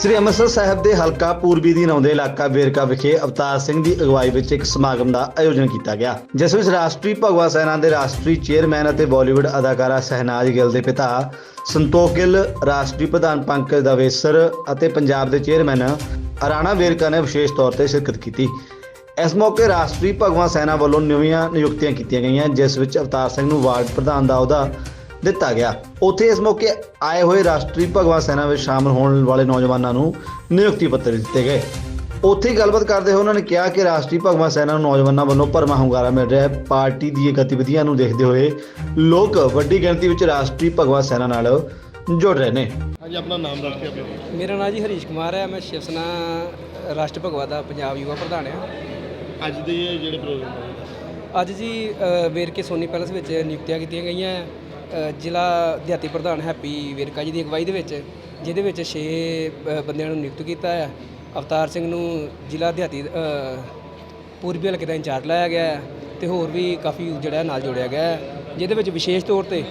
ਸ੍ਰੀ ਅੰਮ੍ਰਿਤਸਰ ਸਾਹਿਬ ਦੇ ਹਲਕਾ ਪੂਰਬੀ ਦੀ ਨੌਂਦੇ ਇਲਾਕਾ ਵੇਰਕਾ ਵਿਖੇ ਅਵਤਾਰ ਸਿੰਘ ਦੀ ਅਗਵਾਈ ਵਿੱਚ ਇੱਕ ਸਮਾਗਮ ਦਾ ਆਯੋਜਨ ਕੀਤਾ ਗਿਆ, ਜਿਸ ਵਿੱਚ ਰਾਸ਼ਟਰੀ ਭਗਵਾ ਸੈਨਾ ਦੇ ਰਾਸ਼ਟਰੀ ਚੇਅਰਮੈਨ ਅਤੇ ਬਾਲੀਵੁੱਡ ਅਦਾਕਾਰਾ ਸਹਿਨਾਜ ਗਿੱਲ ਦੇ ਪਿਤਾ ਸੰਤੋਖ ਗਿੱਲ, ਰਾਸ਼ਟਰੀ ਪ੍ਰਧਾਨ ਪੰਕਜ ਦਵੇਸਰ ਅਤੇ ਪੰਜਾਬ ਦੇ ਚੇਅਰਮੈਨ ਅਰਾਣਾ ਵੇਰਕਾ ਨੇ ਵਿਸ਼ੇਸ਼ ਤੌਰ ਤੇ ਸ਼ਿਰਕਤ ਕੀਤੀ। ਇਸ ਮੌਕੇ ਰਾਸ਼ਟਰੀ ਭਗਵਾ ਸੈਨਾ ਵੱਲੋਂ ਨਵੀਆਂ ਨਿਯੁਕਤੀਆਂ ਕੀਤੀਆਂ ਗਈਆਂ, ਜਿਸ ਵਿੱਚ ਅਵਤਾਰ ਸਿੰਘ ਨੂੰ ਵਾਰਡ ਪ੍ਰਧਾਨ ਦਾ ਅਹੁਦਾ ਦਿੱਤਾ ਗਿਆ। ਉੱਥੇ ਇਸ ਮੌਕੇ ਆਏ ਹੋਏ ਰਾਸ਼ਟਰੀ ਭਗਵਾ ਸੈਨਾ ਵਿੱਚ ਸ਼ਾਮਲ ਹੋਣ ਵਾਲੇ ਨੌਜਵਾਨਾਂ ਨੂੰ ਨਿਯੁਕਤੀ ਪੱਤਰ ਦਿੱਤੇ ਗਏ। ਉੱਥੇ ਹੀ ਗੱਲਬਾਤ ਕਰਦੇ ਹੋਏ ਉਹਨਾਂ ਨੇ ਕਿਹਾ ਕਿ ਰਾਸ਼ਟਰੀ ਭਗਵਾ ਸੈਨਾ ਨੂੰ ਨੌਜਵਾਨਾਂ ਵੱਲੋਂ ਭਰਮਾ ਹੁੰਗਾਰਾ ਮਿਲ ਰਿਹਾ ਹੈ। ਪਾਰਟੀ ਦੀਆਂ ਗਤੀਵਿਧੀਆਂ ਨੂੰ ਦੇਖਦੇ ਹੋਏ ਲੋਕ ਵੱਡੀ ਗਿਣਤੀ ਵਿੱਚ ਰਾਸ਼ਟਰੀ ਭਗਵਾ ਸੈਨਾ ਨਾਲ ਜੁੜ ਰਹੇ ਨੇ। ਹਾਂਜੀ ਆਪਣਾ ਨਾਮ ਦੱਸ ਕੇ ਆਪਣੇ। ਮੇਰਾ ਨਾਮ ਜੀ ਹਰੀਸ਼ ਕੁਮਾਰ ਹੈ। ਮੈਂ ਸ਼ਿਵ ਸੈਨਾ ਰਾਸ਼ਟਰ ਭਗਵਾ ਦਾ ਪੰਜਾਬ ਯੁਵਾ ਪ੍ਰਧਾਨ ਹਾਂ। ਅੱਜ ਦੇ ਇਹ ਜਿਹੜੇ ਪ੍ਰੋਗਰਾਮ ਅੱਜ ਜੀ ਵੇਰਕੇ ਸੋਨੀ ਪੈਲਸ ਵਿੱਚ ਨਿਯੁਕਤੀਆਂ ਕੀਤੀਆਂ ਗਈਆਂ ਹੈ। ਜ਼ਿਲ੍ਹਾ ਦਿਹਾਤੀ ਪ੍ਰਧਾਨ ਹੈਪੀ ਵੇਰਕਾ ਜੀ ਦੀ ਅਗਵਾਈ ਦੇ ਵਿੱਚ ਜਿਹਦੇ ਵਿੱਚ 6 ਬੰਦਿਆਂ ਨੂੰ ਨਿਯੁਕਤ ਕੀਤਾ ਹੈ। ਅਵਤਾਰ ਸਿੰਘ ਨੂੰ ਜ਼ਿਲ੍ਹਾ ਦਿਹਾਤੀ ਪੂਰਬੀ ਹਲਕੇ ਦਾ ਇੰਚਾਰਜ ਲਾਇਆ ਗਿਆ ਹੈ ਤੇ ਹੋਰ ਵੀ ਕਾਫੀ ਜਿਹੜਾ ਨਾਲ ਜੋੜਿਆ ਗਿਆ ਹੈ ਜਿਹਦੇ ਵਿੱਚ ਵਿਸ਼ੇਸ਼ ਤੌਰ ਤੇ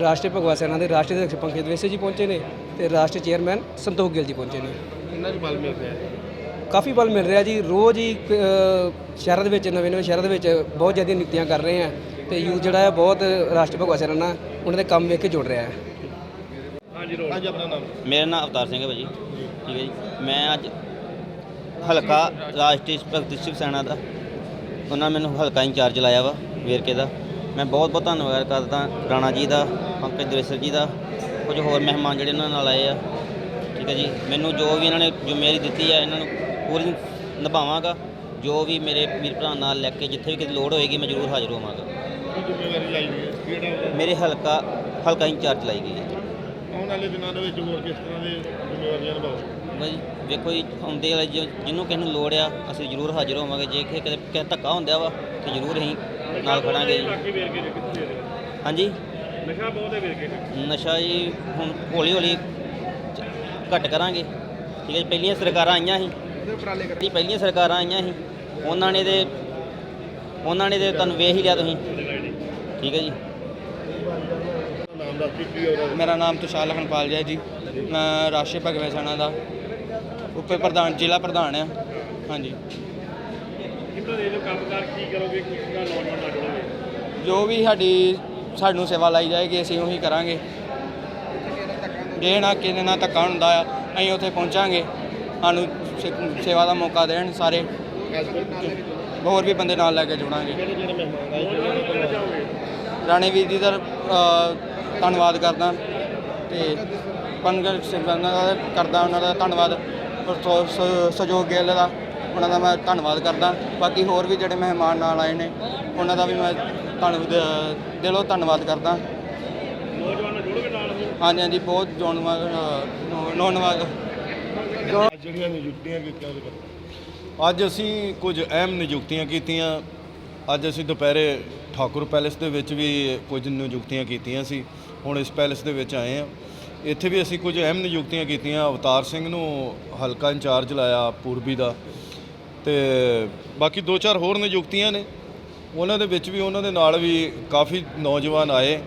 ਰਾਸ਼ਟਰੀ ਭਗਵਾ ਸੈਨਾ ਦੇ ਰਾਸ਼ਟਰੀ ਅਧਿਕਸ਼ ਪੰਕਜ ਦਵੇਸੇ ਜੀ ਪਹੁੰਚੇ ਨੇ ਤੇ ਰਾਸ਼ਟਰੀ ਚੇਅਰਮੈਨ ਸੰਤੋਖ ਗਿੱਲ ਜੀ ਪਹੁੰਚੇ ਨੇ। ਕਿੰਨਾ ਕੁ ਬਲ ਮਿਲ ਰਿਹਾ? ਹੈ ਕਾਫੀ ਬਲ ਮਿਲ ਰਿਹਾ ਜੀ। ਰੋਜ਼ ਹੀ ਸ਼ਹਿਰਾਂ ਦੇ ਵਿੱਚ ਨਵੇਂ ਨਵੇਂ ਸ਼ਹਿਰਾਂ ਦੇ ਵਿੱਚ ਬਹੁਤ ਜ਼ਿਆਦਾ ਨਿਯੁਕਤੀਆਂ ਕਰ ਰਹੇ ਆ ਤੇ ਯੂਥ ਜਿਹੜਾ ਹੈ ਬਹੁਤ ਰਾਸ਼ਟਰੀ ਭਗਵਾ ਸੈਨਾ ਨਾਲ ਉਹਨਾਂ ਦੇ ਕੰਮ ਵੇਖ ਕੇ ਜੁੜ ਰਿਹਾ ਹੈ। ਹਾਂਜੀ ਰੋਲ। ਹਾਂਜੀ ਆਪਣਾ ਨਾਮ? ਮੇਰਾ ਨਾਮ ਅਵਤਾਰ ਸਿੰਘ ਹੈ ਭਾਜੀ। ਠੀਕ ਹੈ ਜੀ। ਮੈਂ ਅੱਜ ਹਲਕਾ ਰਾਸ਼ਟਰੀ ਭਗਤ ਸ਼ਿਵ ਸੈਨਾ ਦਾ। ਉਹਨਾਂ ਮੈਨੂੰ ਹਲਕਾ ਇੰਚਾਰਜ ਲਾਇਆ ਵਾ ਵੇਰਕੇ ਦਾ। ਮੈਂ ਬਹੁਤ ਬਹੁਤ ਧੰਨਵਾਦ ਕਰਦਾ ਰਾਣਾ ਜੀ ਦਾ ਪੰਕਜ ਦਵੇਸਰ ਜੀ ਦਾ ਕੁਝ ਹੋਰ ਮਹਿਮਾਨ ਜਿਹੜੇ ਉਹਨਾਂ ਨਾਲ ਆਏ ਆ। ਠੀਕ ਹੈ ਜੀ। ਮੈਨੂੰ ਜੋ ਵੀ ਇਹਨਾਂ ਨੇ ਜ਼ਿੰਮੇਵਾਰੀ ਦਿੱਤੀ ਹੈ ਇਹਨਾਂ ਨੂੰ ਪੂਰੀ ਨਿਭਾਵਾਂਗਾ। ਜੋ ਵੀ ਮੇਰੇ ਵੀਰ ਭਰਾ ਨਾਲ ਲੈ ਕੇ ਜਿੱਥੇ ਵੀ ਕਿਤੇ ਲੋੜ ਹੋਏਗੀ ਮੈਂ ਜ਼ਰੂਰ ਹਾਜ਼ਰ ਹੋਵਾਂਗਾ। ਕੀ ਜ਼ਿੰਮੇਵਾਰੀ ਲਾਈ ਗਈ ਹੈ? ਕਿਹੜਾ ਮੇਰੇ ਹਲਕਾ ਹਲਕਾ ਇੰਚਾਰਜ ਲਾਈ ਗਈ ਹੈ। ਆਉਣ ਵਾਲੇ ਦਿਨਾਂ ਦੇ ਵਿੱਚ ਹੋਰ ਕਿਸ ਤਰ੍ਹਾਂ ਦੇ ਜ਼ਿੰਮੇਵਾਰੀਆਂ ਨਿਭਾਓ? ਬਈ ਵੇਖੋ ਜੀ ਆਉਂਦੇ ਵਾਲੇ ਜੋ- ਜਿਹਨੂੰ ਕਿਸੇ ਨੂੰ ਲੋੜ ਆ ਅਸੀਂ ਜ਼ਰੂਰ ਹਾਜ਼ਰ ਹੋਵਾਂਗੇ। ਜੇ ਕਿਸੇ ਕਿਤੇ ਕਿਸੇ ਧੱਕਾ ਹੁੰਦਾ ਵਾ ਤੇ ਜ਼ਰੂਰ ਅਸੀਂ ਨਾਲ ਖੜਾਂਗੇ ਜੀ। ਬਾਕੀ ਵੇਰ ਕੇ ਕਿੱਥੇ ਦੇ ਹਾਂਜੀ? ਨਸ਼ਾ ਬਹੁਤ ਹੈ ਵੇਰ ਕੇ ਨਸ਼ਾ ਜੀ ਹੁਣ ਹੌਲੀ ਹੌਲੀ ਘੱਟ ਕਰਾਂਗੇ। ਠੀਕ ਹੈ ਜੀ ਪਹਿਲੀਆਂ ਸਰਕਾਰਾਂ ਆਈਆਂ ਸੀ। ਜੀ ਪਹਿਲੀਆਂ ਸਰਕਾਰਾਂ ਆਈਆਂ ਸੀ। ਉਹਨਾਂ ਨੇ ਤੇ ਉਹਨਾਂ ਨੇ ਤੇ ਤੁਹਾਨੂੰ ਵੇਖ ਹੀ ਲਿਆ ਤੁਸੀਂ। ਠੀਕ ਹੈ ਜੀ। ਨਾਮ ਦੱਸ ਕੀ ਮੇਰਾ ਨਾਮ ਤੁਸ਼ਾਲ ਲਖਨਪਾਲ ਜੀ ਹੈ ਜੀ। ਮੈਂ ਰਾਸ਼ਟਰੀ ਭਗਵੇ ਸੈਨਾ ਦਾ ਉਪ ਪ੍ਰਧਾਨ, ਜ਼ਿਲ੍ਹਾ ਪ੍ਰਧਾਨ ਆ ਹਾਂਜੀ। ਕਿੰਨਾ ਦੇ ਜੋ ਕੰਮਕਾਰ ਕੀ ਕਰੋਗੇ ਕੀ ਕਿਹੜਾ ਨੌਜਵਾਨ ਨਾਲ ਜੋ ਵੀ ਸਾਡੀ, ਸਾਨੂੰ ਸੇਵਾ ਲਾਈ ਜਾਏਗੀ, ਅਸੀਂ ਉਹੀ ਕਰਾਂਗੇ। ਜੇ ਨਾ ਕਿਸੇ ਨਾਲ ਧੱਕਾ ਹੁੰਦਾ ਆ ਅਸੀਂ ਉੱਥੇ ਪਹੁੰਚਾਂਗੇ। ਸਾਨੂੰ ਸੇ- ਸੇਵਾ ਦਾ ਮੌਕਾ ਦੇਣ ਸਾਰੇ। ਹੋਰ ਵੀ ਬੰਦੇ ਨਾਲ ਲੈ ਕੇ ਜੁੜਾਂਗੇ। ਕਿਹੜੇ ਜਿਹੜੇ ਮਹਿਮਾਨ ਆਏ ਉਹਨਾਂ ਨੂੰ ਕਹਿਣਾ ਚਾਹੋਗੇ ਰਾਣੇ ਵੀਰ ਜੀ ਦਾ ਅ, ਧੰਨਵਾਦ ਕਰਦਾ ਤੇ ਪੰਗਲ ਸਿੰਘ ਦਾ ਕਰਦਾ ਉਹਨਾਂ ਦਾ ਧੰਨਵਾਦ ਔਰ ਸੋ- ਸ- ਸਹਿਯੋਗ ਗਿੱਲ ਦਾ ਉਹਨਾਂ ਦਾ ਮੈਂ ਧੰਨਵਾਦ ਕਰਦਾ। ਬਾਕੀ ਹੋਰ ਵੀ ਜਿਹੜੇ ਮਹਿਮਾਨ ਨਾਲ ਆਏ ਨੇ ਉਹਨਾਂ ਦਾ ਵੀ ਮੈਂ ਧੰਨਵਾਦ ਦਿਲੋਂ ਧੰਨਵਾਦ ਕਰਦਾ। ਹਾਂਜੀ ਹਾਂਜੀ ਬਹੁਤ ਜੋਨਵਾਦ ਨੌਨਵਾਦ ਜਿਹੜੀਆਂ ਨਿਯੁਕਤੀਆਂ ਕੀਤੀਆਂ ਉਹਦੇ ਬਾਰੇ। ਅੱਜ ਅਸੀਂ ਕੁਝ ਅਹਿਮ ਨਿਯੁਕਤੀਆਂ ਕੀਤੀਆਂ। ਅੱਜ ਅਸੀਂ ਦੁਪਹਿਰੇ ਠਾਕੁਰ ਪੈਲੇਸ ਦੇ ਵਿੱਚ ਵੀ ਕੁਝ ਨਿਯੁਕਤੀਆਂ ਕੀਤੀਆਂ ਸੀ। ਹੁਣ ਇਸ ਪੈਲੇਸ ਦੇ ਵਿੱਚ ਆਏ ਆ ਇੱਥੇ ਵੀ ਅਸੀਂ ਕੁਝ ਅਹਿਮ ਨਿਯੁਕਤੀਆਂ ਕੀਤੀਆਂ। ਅਵਤਾਰ ਸਿੰਘ ਨੂੰ ਹਲਕਾ ਇੰਚਾਰਜ ਲਾਇਆ ਪੂਰਬੀ ਦਾ। ਤੇ ਬਾਕੀ ਦੋ ਚਾਰ ਹੋਰ ਨਿਯੁਕਤੀਆਂ ਨੇ। ਉਹਨਾਂ ਦੇ ਵਿੱਚ ਵੀ ਉਹਨਾਂ ਦੇ ਨਾਲ ਵੀ ਕਾਫੀ ਨੌਜਵਾਨ ਆਏ,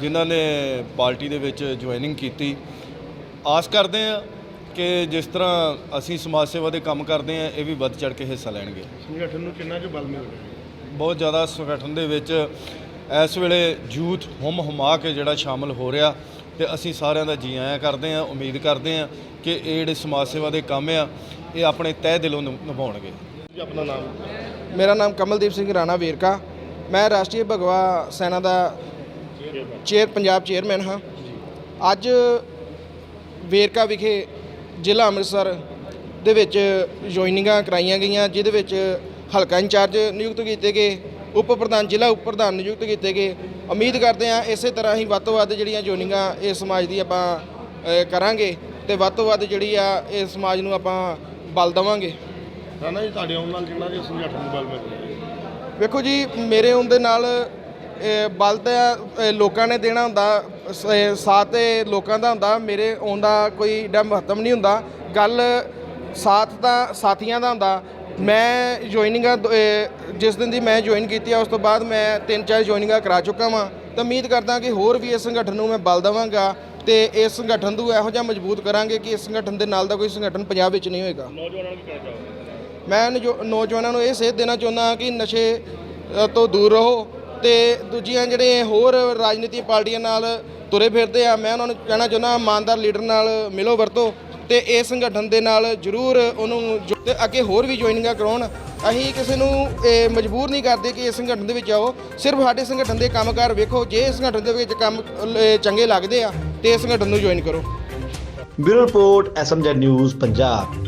ਜਿਨ੍ਹਾਂ ਨੇ ਪਾਰਟੀ ਦੇ ਵਿੱਚ ਜੁਆਇਨਿੰਗ ਕੀਤੀ। ਆਸ ਕਰਦੇ ਆ ਕਿ ਜਿਸ ਤਰ੍ਹਾਂ ਅਸੀਂ ਸਮਾਜ ਸੇਵਾ ਦੇ ਕੰਮ ਕਰਦੇ ਆ ਇਹ ਵੀ ਵੱਧ ਚੜ ਕੇ ਹਿੱਸਾ ਲੈਣਗੇ। ਸੰਗਠਨ ਨੂੰ ਕਿੰਨਾ ਕੁ ਬਲ ਮਿਲ ਰਿਹਾ ਬਹੁਤ ਜ਼ਿਆਦਾ ਸੰਗਠਨ ਦੇ ਵਿੱਚ ਇਸ ਵੇਲੇ ਯੂਥ ਹਮ ਹਮਾ ਕੇ ਜਿਹੜਾ ਸ਼ਾਮਲ ਹੋ ਰਿਹਾ ਤੇ ਅਸੀਂ ਸਾਰਿਆਂ ਦਾ ਜੀ ਆਇਆਂ ਕਰਦੇ ਆ ਉਮੀਦ ਕਰਦੇ ਆ ਕਿ ਇਹ ਜਿਹੜੇ ਸਮਾਜ ਸੇਵਾ ਦੇ ਕੰਮ ਆ ਇਹ ਆਪਣੇ ਤਹਿ ਦਿਲੋਂ ਨਿਭ- ਨਿਭਾਉਣਗੇ। ਜੀ ਆਪਣਾ ਨਾਮ? ਮੇਰਾ ਨਾਮ ਕਮਲਦੀਪ ਸਿੰਘ ਰਾਣਾ ਵੇਰਕਾ। ਮੈਂ ਰਾਸ਼ਟਰੀ ਭਗਵਾ ਸੈਨਾ ਦਾ ਚੇਅਰ ਪੰਜਾਬ ਚੇਅਰਮੈਨ ਹਾਂ। ਅੱਜ ਵੇਰਕਾ ਵਿਖੇ ਜ਼ਿਲ੍ਹਾ ਅੰਮ੍ਰਿਤਸਰ ਦੇ ਵਿੱਚ ਜੁਆਇਨਿੰਗਾਂ ਕਰਾਈਆਂ ਗਈਆਂ ਜਿਹਦੇ ਵਿੱਚ ਹਲਕਾ ਇੰਚਾਰਜ ਨਿਯੁਕਤ ਕੀਤੇ ਗਏ ਉਪ ਪ੍ਰਧਾਨ ਜ਼ਿਲ੍ਹਾ ਉਪ ਪ੍ਰਧਾਨ ਨਿਯੁਕਤ ਕੀਤੇ ਗਏ। ਉਮੀਦ ਕਰਦੇ ਹਾਂ ਇਸੇ ਤਰ੍ਹਾਂ ਹੀ ਵੱਧ ਤੋਂ ਵੱਧ ਜਿਹੜੀਆਂ ਜੁਆਇਨਿੰਗਾਂ ਇਸ ਸਮਾਜ ਦੀ ਆਪਾਂ ਕਰਾਂਗੇ ਤੇ ਵੱਧ ਤੋਂ ਵੱਧ ਜਿਹੜੀ ਆ ਇਸ ਸਮਾਜ ਨੂੰ ਆਪਾਂ ਬਲ ਦੇਵਾਂਗੇ। ਰਾਣਾ ਜੀ ਤੁਹਾਡੇ ਆਉਣ ਨਾਲ ਕਿੰਨਾ ਕੁ ਸੰਗਠਨ ਨੂੰ ਬਲ ਮਿਲ ਰਿਹਾ ਹੈ ਵੇਖੋ ਜੀ ਮੇਰੇ ਆਉਣ ਦੇ ਨਾਲ ਬਲ ਤਾਂ ਲੋਕਾਂ ਨੇ ਦੇਣਾ ਹੁੰਦਾ ਸਾਥ ਤੇ ਲੋਕਾਂ ਦਾ ਹੁੰਦਾ ਮੇਰੇ ਆਉਣ ਦਾ ਕੋਈ ਏਡਾ ਮਹੱਤਵ ਨਹੀਂ ਹੁੰਦਾ। ਗੱਲ ਸਾਥ ਤਾਂ ਸਾਥੀਆਂ ਦਾ ਹੁੰਦਾ ਮੈਂ ਜੁਆਇਨਿੰਗਾਂ ਜਿਸ ਦਿਨ ਦੀ ਮੈਂ ਜੁਆਇਨ ਕੀਤੀ ਆ ਉਸ ਤੋਂ ਬਾਅਦ ਮੈਂ ਤਿੰਨ ਚਾਰ ਜੁਆਇਨਿੰਗਾਂ ਕਰਾ ਚੁੱਕਾ ਵਾਂ। ਤਾਂ ਉਮੀਦ ਕਰਦਾ ਕਿ ਹੋਰ ਵੀ ਇਸ ਸੰਗਠਨ ਨੂੰ ਮੈਂ ਬਲ ਦੇਵਾਂਗਾ ਤੇ ਇਸ ਸੰਗਠਨ ਨੂੰ ਇਹੋ ਜਿਹਾ ਮਜ਼ਬੂਤ ਕਰਾਂਗੇ ਕਿ ਇਸ ਸੰਗਠਨ ਦੇ ਨਾਲ ਦਾ ਕੋਈ ਸੰਗਠਨ ਪੰਜਾਬ ਵਿੱਚ ਨਹੀਂ ਹੋਏਗਾ। ਨੌਜਵਾਨਾਂ ਨੂੰ ਕੀ ਕਹਿਣਾ ਚਾਹੋਗੇ? ਮੈਂ ਨੌਜੋ- ਨੌਜਵਾਨਾਂ ਨੂੰ ਇਹ ਸੇਧ ਦੇਣਾ ਚਾਹੁੰਦਾ ਕਿ ਨਸ਼ੇ ਤੋਂ ਦੂਰ ਰਹੋ ਤੇ ਦੂਜੀਆਂ ਜਿਹੜੇ ਹੋਰ ਰਾਜਨੀਤਿਕ ਪਾਰਟੀਆਂ ਨਾਲ ਤੁਰੇ ਫਿਰਦੇ ਆ ਮੈਂ ਉਹਨਾਂ ਨੂੰ ਕਹਿਣਾ ਚਾਹੁੰਦਾ ਇਮਾਨਦਾਰ ਲੀਡਰ ਨਾਲ ਮਿਲੋ ਵਰਤੋ। ਤੇ ਇਸ ਸੰਗਠਨ ਦੇ ਨਾਲ ਜਰੂਰ ਉਹਨੂੰ ਜੋ- ਤੇ ਅੱਗੇ ਹੋਰ ਵੀ ਜੁਆਇਨਿੰਗਾਂ ਕਰਾਉਣ। ਅਸੀਂ ਕਿਸੇ ਨੂੰ ਇਹ ਮਜਬੂਰ ਨਹੀਂ ਕਰਦੇ ਕਿ ਇਸ ਸੰਗਠਨ ਦੇ ਵਿੱਚ ਆਓ। ਸਿਰਫ ਸਾਡੇ ਸੰਗਠਨ ਦੇ ਕੰਮਕਾਰ ਵੇਖੋ। ਜੇ ਇਸ ਸੰਗਠਨ ਦੇ ਵਿੱਚ ਕੰਮ ਅ, ਚੰਗੇ ਲੱਗਦੇ ਆ ਤੇ ਇਸ ਸੰਗਠਨ ਨੂੰ ਜੁਆਇਨ ਕਰੋ। Bureau report SMZ news Punjab.